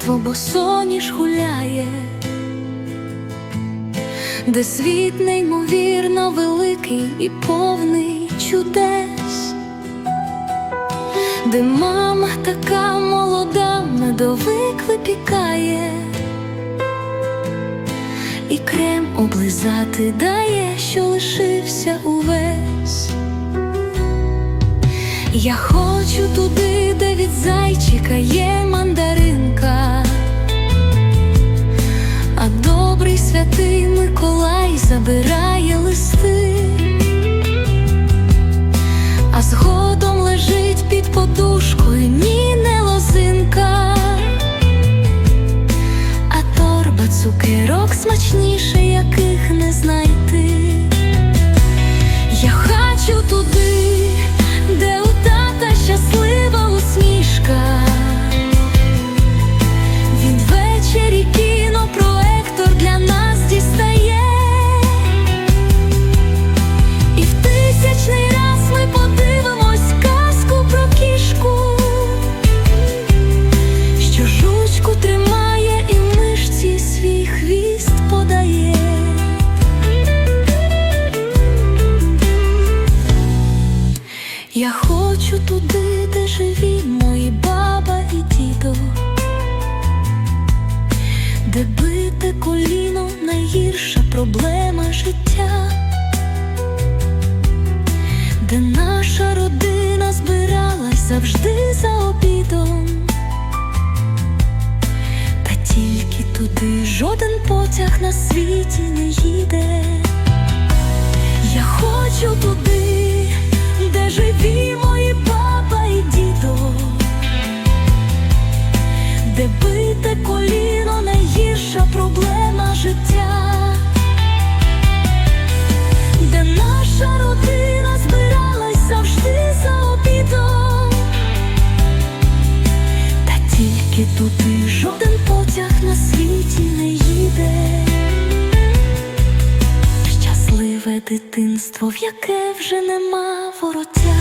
дитинство, бо соніш гуляє, де світ неймовірно великий і повний чудес, де мама така молода, медовик випікає, і крем облизати дає, що лишився увесь. Я хочу туди, де від зайчика є святий Миколай забирає листи, а згодом лежить під подушкою ні не лозинка, а торба цукерок смачніше, яких не Я хочу туди, де живі мої баба і дідо, де бите коліно найгірша проблема життя, де наша родина збиралась завжди за обідом, та тільки туди жоден потяг на світі не їде. Тільки туди жоден потяг на світі не їде. Щасливе дитинство, в яке вже нема вороття.